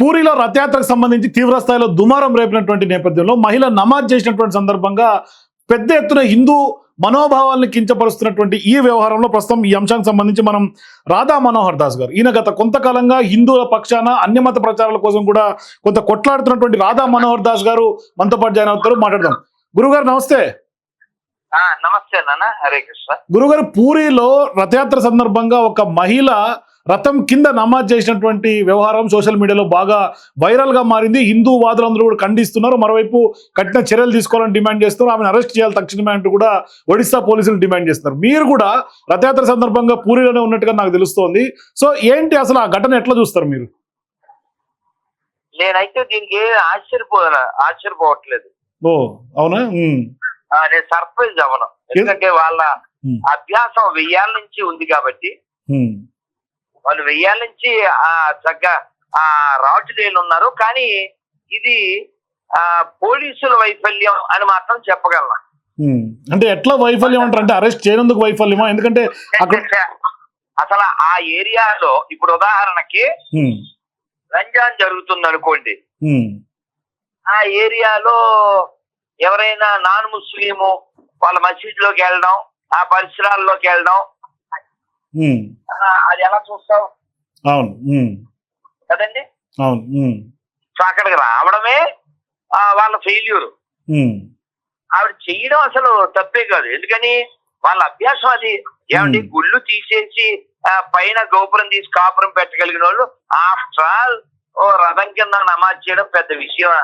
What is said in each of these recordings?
పూరిలో రథయాత్రకు సంబంధించి తీవ్ర స్థాయిలో దుమారం రేపినటువంటి నేపథ్యంలో మహిళ నమాజ్ చేసినటువంటి సందర్భంగా పెద్ద ఎత్తున హిందూ మనోభావాలను కించపరుస్తున్నటువంటి ఈ వ్యవహారంలో ప్రస్తుతం ఈ అంశానికి సంబంధించి మనం రాధా మనోహర్ దాస్ గారు. ఈయన గత కొంతకాలంగా హిందువుల పక్షాన అన్యమత ప్రచారాల కోసం కూడా కొంత కొట్లాడుతున్నటువంటి రాధా మనోహర్ దాస్ గారు మనతో పాటు జాయిన్ అవుతారు. మాట్లాడదాం. గురుగారు నమస్తే. నమస్తే నాన్న. హరే కృష్ణ. గురుగారు పూరిలో రథయాత్ర సందర్భంగా ఒక మహిళ రథం కింద నమాజ్ చేసినటువంటి వ్యవహారం సోషల్ మీడియాలో బాగా వైరల్గా మారింది. హిందూ వాదులందరూ కూడా ఖండిస్తున్నారు. మరోవైపు కఠిన చర్యలు తీసుకోవాలని డిమాండ్ చేస్తున్నారు. ఆమెను అరెస్ట్ చేయాలి తక్షణమే అంటూ కూడా ఒడిశా పోలీసులు డిమాండ్ చేస్తున్నారు. మీరు కూడా రథయాత్ర సందర్భంగా పూరిలోనే ఉన్నట్టుగా నాకు తెలుస్తోంది. సో ఏంటి అసలు ఆ ఘటన? ఎట్లా చూస్తారు మీరు? నేనైతే దీనికి ఏం ఆశ్చర్యపో ఆశ్చర్యపోవట్లేదు. ఓ అవునా? నేను సర్ప్రైజ్ అవ్వను. ఎందుకంటే వాళ్ళ అభ్యాసం వెయ్యాల నుంచి ఉంది కాబట్టి. వాళ్ళు వెయ్యాల నుంచి ఆ చక్కగా ఆ రాజులేలు ఉన్నారు. కానీ ఇది ఆ పోలీసుల వైఫల్యం అని మాత్రం చెప్పగలను. అంటే ఎట్లా వైఫల్యం అంటారు? అంటే అరెస్ట్ చేయనందుకు వైఫల్యమా? ఎందుకంటే అసలు ఆ ఏరియాలో ఇప్పుడు ఉదాహరణకి రంజాన్ జరుగుతుంది అనుకోండి ఆ ఏరియాలో ఎవరైనా నాన్ ముస్లిము వాళ్ళ మసీదులోకి వెళ్ళడం ఆ పరిసరాల్లోకి వెళ్ళడం అది ఎలా చూస్తాం అవును కదండి? అవును సో అక్కడికి రావడమే వాళ్ళ ఫెయిల్యూర్ ఆవిడ చేయడం అసలు తప్పే కాదు. ఎందుకని? వాళ్ళ అభ్యాసం అది. ఏమండి. గుళ్ళు తీసేసి పైన గోపురం తీసి కాపురం పెట్టగలిగిన వాళ్ళు ఆఫ్టర్ ఆల్ ఓ రథం కింద నమాజ్ చేయడం పెద్ద విషయమా?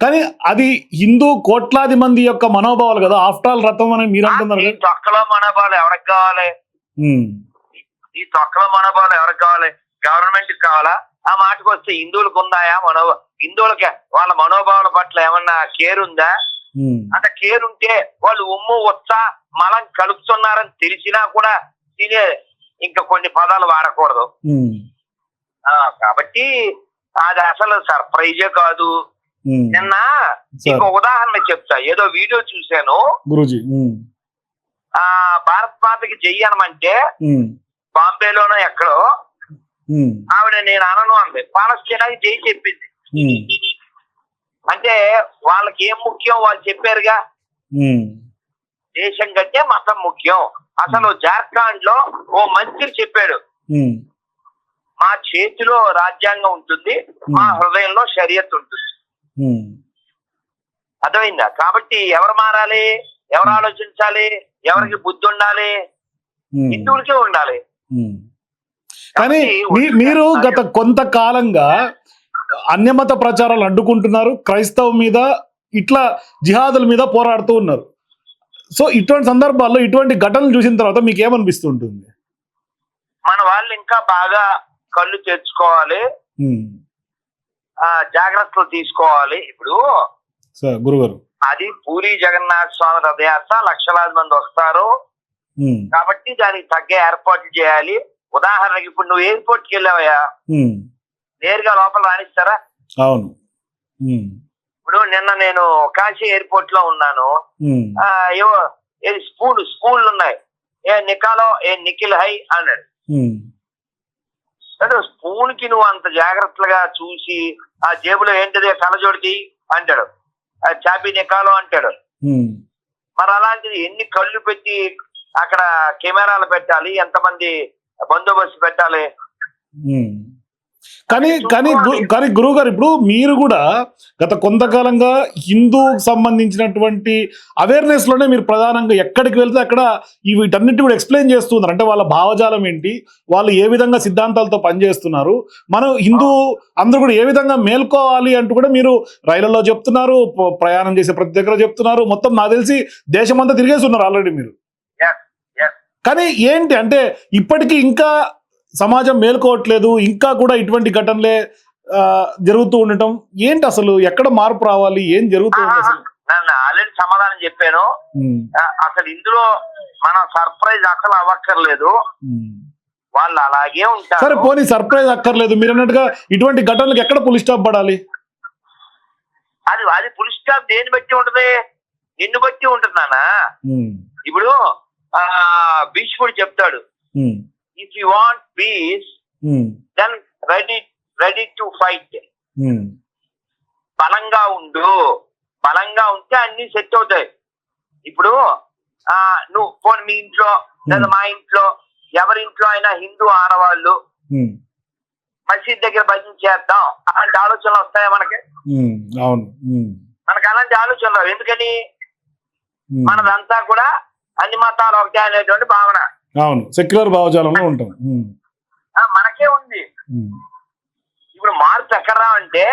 కానీ అది హిందూ కోట్లాది మంది యొక్క మనోభావాలు కదా. ఆఫ్టర్ ఆల్ రథం అని మీరు అంటున్నారు తొక్కలో మనోభావాలు ఎవరికి కావాలి? ఈ తొక్కల మనోభావాలు ఎవరికి కావాలి? గవర్నమెంట్ కావాలా? ఆ మాటకు వస్తే హిందువులకు ఉందాయా మనో? హిందువులకి. వాళ్ళ మనోభావాల పట్ల ఏమన్నా కేర్ ఉందా? అంత కేర్ ఉంటే వాళ్ళు ఉమ్ము వచ్చ మలం కలుపుతున్నారని తెలిసినా కూడా తినే ఇంకా కొన్ని పదాలు వాడకూడదు. కాబట్టి అది అసలు సర్ప్రైజే కాదు. నిన్న ఇంకో ఉదాహరణ చెప్తా. ఏదో వీడియో చూశాను. ఆ భారత్ మాతకి ఉమ్, బాంబేలోనో ఎక్కడో ఆవిడ నేను అనను అంది. పాలస్తీనాకి జై చెప్పింది. అంటే వాళ్ళకి ఏం ముఖ్యం వాళ్ళు చెప్పారుగా? దేశం కంటే మతం ముఖ్యం. అసలు జార్ఖండ్లో ఓ మంత్రి చెప్పాడు. మా చేతిలో రాజ్యాంగం ఉంటుంది మా హృదయంలో షరియత్ ఉంటుంది. అర్థమైందా? కాబట్టి ఎవరు మారాలి? ఎవరు ఆలోచించాలి? ఎవరికి బుద్ధి ఉండాలి? హిందువులకే ఉండాలి. కానీ మీరు గత కొంతకాలంగా అన్యమత ప్రచారాలు అడ్డుకుంటున్నారు క్రైస్తవ మీద ఇట్లా జిహాదుల మీద పోరాడుతూ ఉన్నారు. సో ఇటువంటి సందర్భాల్లో ఇటువంటి ఘటనలు చూసిన తర్వాత మీకు ఏమనిపిస్తుంటుంది మన వాళ్ళు ఇంకా బాగా కళ్ళు తెచ్చుకోవాలి జాగ్రత్తలు తీసుకోవాలి. ఇప్పుడు గురుగారు. అది పూరి జగన్నాథ స్వామి రథయాత్ర లక్షలాది మంది వస్తారు. కాబట్టి దానికి తగ్గ ఏర్పాట్లు చేయాలి. ఉదాహరణకి ఇప్పుడు నువ్వు ఎయిర్పోర్ట్కి వెళ్ళావయ్యా నేరుగా లోపల రాణిస్తారా? అవును. ఇప్పుడు నిన్న నేను కాశీ ఎయిర్పోర్ట్లో ఉన్నాను ఏవో స్పూన్ స్పూన్లు ఉన్నాయి. ఏ నికాలో ఏ నిఖిల్ హై అన్నాడు. అంటే స్పూన్కి నువ్వు అంత జాగ్రత్తగా చూసి ఆ జేబులో ఏంటిది కలజోడికి అంటాడు. ఆ చాపి నికాలో అంటాడు. మరి అలాంటిది ఎన్ని కళ్ళు పెట్టి అక్కడ కెమెరాలు పెట్టాలి ఎంతమంది బందోబస్తు పెట్టాలి. కానీ కానీ కానీ గురువు గారు ఇప్పుడు మీరు కూడా గత కొంతకాలంగా హిందూ సంబంధించినటువంటి అవేర్నెస్లోనే మీరు ప్రధానంగా ఎక్కడికి వెళ్తే అక్కడ వీటన్నిటి కూడా ఎక్స్ప్లెయిన్ చేస్తున్నారు. అంటే వాళ్ళ భావజాలం ఏంటి? వాళ్ళు ఏ విధంగా సిద్ధాంతాలతో పనిచేస్తున్నారు? మనం హిందూ అందరూ కూడా ఏ విధంగా మేల్కోవాలి అంటూ కూడా మీరు రైళ్ళలో చెప్తున్నారు ప్రయాణం చేసే ప్రతి దగ్గర చెప్తున్నారు. మొత్తం నాకు తెలిసి దేశమంతా తిరిగేస్తున్నారు ఆల్రెడీ మీరు. కానీ ఏంటి అంటే ఇప్పటికీ ఇంకా సమాజం మేల్కోవట్లేదు ఇంకా కూడా ఇటువంటి ఘటనలే జరుగుతూ ఉండటం ఏంటి అసలు? ఎక్కడ మార్పు రావాలి? ఏం జరుగుతుంది అసలు? నన్ను ఆల్రెడీ సమాధానం చెప్పాను. అసలు ఇందులో మనం సర్ప్రైజ్ అసలు అవ్వక్కర్లేదు. వాళ్ళు అలాగే సరే ఉంటారు పోనీ సర్ప్రైజ్ అక్కర్లేదు. మీరు అన్నట్టుగా ఇటువంటి ఘటనలకు ఎక్కడ పులి స్టాప్ పడాలి? అది అది ఫుల్ స్టాప్ దేని బట్టి ఉంటది? నిన్ను బట్టి ఉమ్, ఇప్పుడు భీష్ముడు చెప్తాడు. If you want peace then ready ready to fight బలంగా ఉండు. బలంగా ఉంటే అన్ని సెట్ అవుతాయి. ఇప్పుడు ఆ నువ్వు పోనీ మీ ఇంట్లో లేదా మా ఇంట్లో ఎవరి ఇంట్లో అయినా హిందూ ఆడవాళ్ళు మసీద్ దగ్గర భజన చేద్దాం. అలాంటి ఆలోచనలు వస్తాయా మనకి? అవును. ఉమ్, మనకి అలాంటి ఆలోచనలు. ఎందుకని? మనదంతా కూడా అన్ని మతాలు ఒకటే అనేటువంటి భావన. అవును సెక్యులర్ భావజాలంలో ఉంటాం. మనకే ఉంది. ఇప్పుడు మార్పు ఎక్కడ రావంటే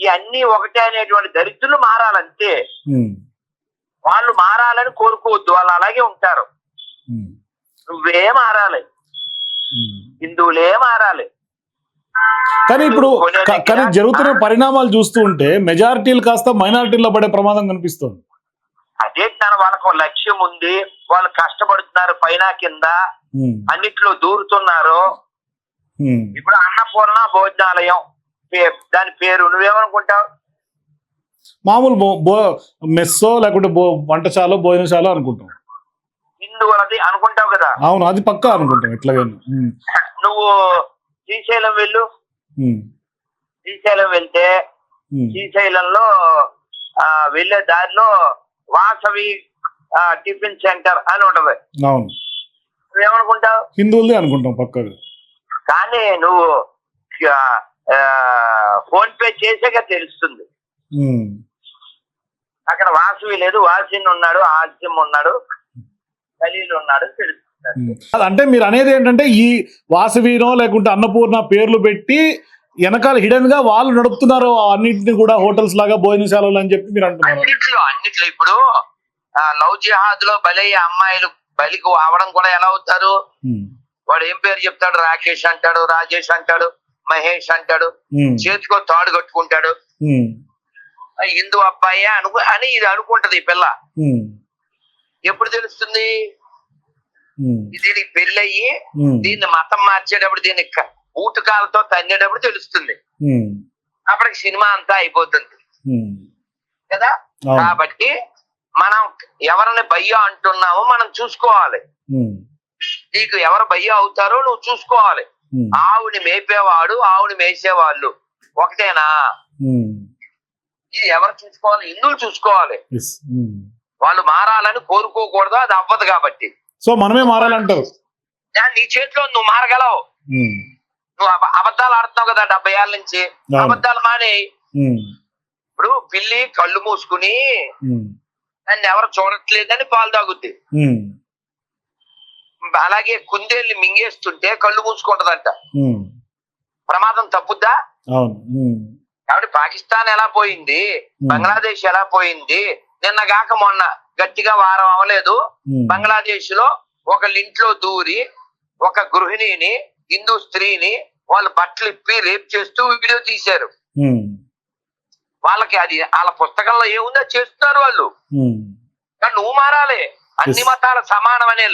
ఈ అన్ని ఒకటే అనేటువంటి దరిద్రులు మారాలంతే. వాళ్ళు మారాలని కోరుకోవద్దు వాళ్ళు అలాగే ఉంటారు. నువ్వే మారాలి. హిందువులే మారాలి. కానీ ఇప్పుడు కానీ జరుగుతున్న పరిణామాలు చూస్తూ ఉంటే మెజారిటీలు కాస్త మైనారిటీల్లో పడే ప్రమాదం కనిపిస్తుంది. అదే తన వాళ్ళకు లక్ష్యం ఉంది వాళ్ళు కష్టపడుతున్నారు పైన కింద అన్నిట్లో దూరుతున్నారు. ఇప్పుడు అన్నపూర్ణ భోజనాలయం దాని పేరు నువ్వేమనుకుంటావు? మామూలు బో మెస్సో లేకుంటే బో వంటశాల భోజనశాల అనుకుంటాం. హిందువులది అనుకుంటావు కదా? అవును అది పక్కా అనుకుంటాం ఎట్లాగైనా ఉమ్, నువ్వు శ్రీశైలం వెళ్ళు. శ్రీశైలం వెళ్తే శ్రీశైలంలో వెళ్ళే దారిలో వాసవి టిఫిన్ సెంటర్ అని ఉంటది. అవును. నువ్వేమనుకుంటావు? హిందువులదే అనుకుంటాం పక్కగా కానీ నువ్వు ఫోన్ పే చేసాక తెలుస్తుంది. అక్కడ వాసవి లేదు వాసిన్ ఉన్నాడు ఆస్యం ఉన్నాడు ఖలీల్ ఉన్నాడు తెలుస్తుంది. అంటే మీరు అనేది ఏంటంటే ఈ వాసవినో లేకుంటే అన్నపూర్ణ పేర్లు పెట్టి వెనకాల హిడెన్గా వాళ్ళు నడుపుతున్నారు అన్నింటిని కూడా హోటల్స్ లాగా భోజనశాలలు అని చెప్పి మీరు అంటున్నారు. అన్నిట్లో అన్నిట్లో ఇప్పుడు ఆ, లవ్ జిహాద్లో బలయ్యే అమ్మాయిలు బలికి అవడం కూడా ఎలా అవుతారు? వాడు ఏం పేరు చెప్తాడు? రాకేష్ అంటాడు రాజేష్ అంటాడు మహేష్ అంటాడు చేతికో తాడు కట్టుకుంటాడు. హిందూ అబ్బాయి అనుకు అని ఇది అనుకుంటది ఈ పిల్ల. ఎప్పుడు తెలుస్తుంది? దీనికి పెళ్ళయి దీన్ని మతం మార్చేటప్పుడు దీన్ని క- ఊటకాలతో తన్నేటప్పుడు తెలుస్తుంది. అప్పటికి సినిమా అంతా అయిపోతుంది. కదా? కాబట్టి మనం ఎవరిని భయ్య అంటున్నామో మనం చూసుకోవాలి. నీకు ఎవరు భయ్య అవుతారో నువ్వు చూసుకోవాలి. ఆవుని మేపేవాడు ఆవుని మేసేవాళ్ళు ఒకటేనా? ఇది ఎవరు చూసుకోవాలి? హిందువులు చూసుకోవాలి. వాళ్ళు మారాలని కోరుకోకూడదు అది అవ్వదు కాబట్టి. సో మనమే మారాలంటారు. నీ చేతిలో నువ్వు మారగలవు. అబద్ధాలు ఆడుతున్నావు కదా డెబ్బై ఏళ్ళ నుంచి. అబద్ధాలు మానే. ఇప్పుడు పిల్లి కళ్ళు మూసుకుని నన్ను ఎవరు చూడట్లేదని పాలు తాగుద్ది. అలాగే కుందేళ్ళు మింగేస్తుంటే కళ్ళు మూసుకుంటదంట. ప్రమాదం తప్పుద్దా? కాబట్టి పాకిస్తాన్ ఎలా పోయింది? బంగ్లాదేశ్ ఎలా పోయింది? నిన్న గాక మొన్న గట్టిగా వారం అవ్వలేదు. ఉమ్, బంగ్లాదేశ్లో ఒకళ్ళ ఇంట్లో దూరి ఒక గృహిణిని హిందూ స్త్రీని వాళ్ళు బట్టలు ఇప్పి రేప్ చేస్తూ వీడియో తీశారు. వాళ్ళకి అది వాళ్ళ పుస్తకంలో ఏముందో చేస్తున్నారు వాళ్ళు. కానీ నువ్వు మారాలి. అన్ని. మతాల సమానం అనే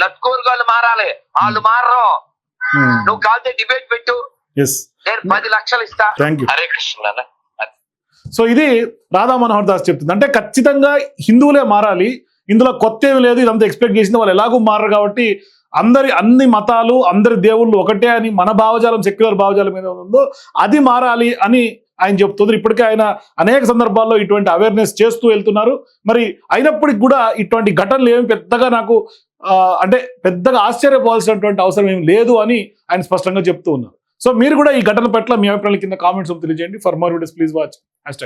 మారాలి. వాళ్ళు మారరు. నువ్వు కావాలంటే డిబేట్ పెట్టు. yes, నేను పది లక్షలు ఇస్తా. హరే కృష్ణ. సో ఇది రాధా మనోహర్ దాస్ చెప్తుంది. అంటే ఖచ్చితంగా హిందువులే మారాలి. ఇందులో కొత్త ఏమీ లేదు. ఇదంతా ఎక్స్పెక్ట్ చేసింది వాళ్ళు ఎలాగో మారరు కాబట్టి అందరి అన్ని మతాలు అందరి దేవుళ్ళు ఒకటే అని మన భావజాలం సెక్యులర్ భావజాలం మీద ఉందో అది మారాలి అని ఆయన చెప్తున్నారు. ఇప్పటికే ఆయన అనేక సందర్భాల్లో ఇటువంటి అవేర్నెస్ చేస్తూ వెళ్తున్నారు. మరి అయినప్పటికి కూడా ఇటువంటి ఘటనలు ఏమి పెద్దగా నాకు అంటే పెద్దగా ఆశ్చర్యపోవాల్సినటువంటి అవసరం ఏం లేదు అని ఆయన స్పష్టంగా చెప్తూ ఉన్నారు. సో మీరు కూడా ఈ ఘటన పట్ల మీ అభిప్రాయాల కింద కామెంట్స్ తెలియజేయండి. For more videos please watch hash